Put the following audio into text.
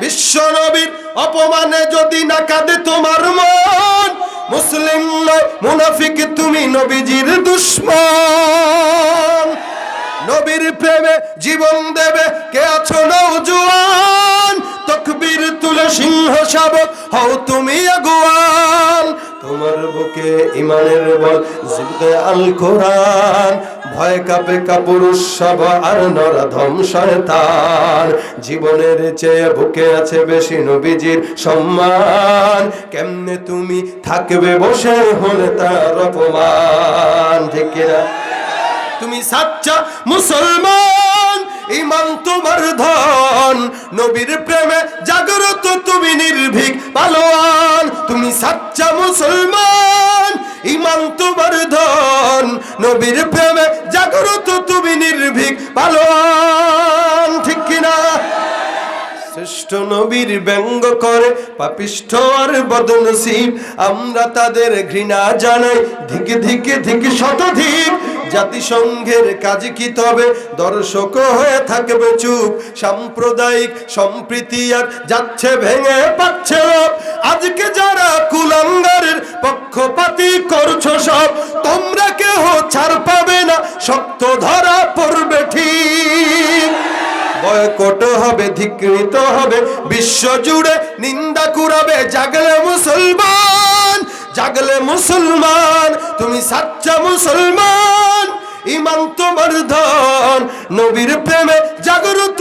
বিশ্ব অপমানে যদি না কাঁদে তোমার মন, মুসলিম মুনাফিক তুমি নবীজির দুশ্মন। নবীর প্রেমে জীবন দেবে, কে আছো নৌজুয়ান তকবীর তুলে সিংহ শাবক হও তুমি আগুয়ান। তোমার বুকে ইমানের বল জিবদে আল কোরআন ভয় কাপে কাপুরুষ সব আর নরাধম শয়তান। জীবনের চেয়ে বুকে আছে বেশি নবীজির সম্মান। কেমনে তুমি থাকবে বসে হলে তার অপমান? ঠিক তুমি সাচ্চা মুসলমান, ইমান তোমার ধন। নবীর প্রেমে জাগ্রত তুমি নির্ভীক পালোয়ান। তুমি সাচ্চা মুসলমান, ইমান তোমার ধন। নবীর প্রেমে জাগ্রত তুমি নির্ভীক, পালোয়ান, ঠিক কিনা? শ্রেষ্ঠ নবীর ব্যঙ্গ করে পাপিষ্ঠ আর বদনসিব। আমরা তাদের ঘৃণা জানাই, ধিকে ধিকে ধিকে শতধিক জাতিসংঘের কাজ কি তবে? দর্শক হয়ে থাকবে চুপ। সাম্প্রদায়িক সম্প্রীতি আর যাচ্ছে ভেঙে পাচ্ছে আজকে যারা কুলাঙ্গারের পক্ষপাতি করছ সব তোমরা কেহ ছাড় পাবে না, শক্ত ধরা পড়বে ঠিক। বয়কট হবে, ধিকৃত হবে, বিশ্ব জুড়ে নিন্দা কুড়াবে, জাগলে মুসলমান জাগলে মুসলমান, তুমি সাচ্চা মুসলমান। ইমান তোমার ধন নবীর প্রেমে জাগরত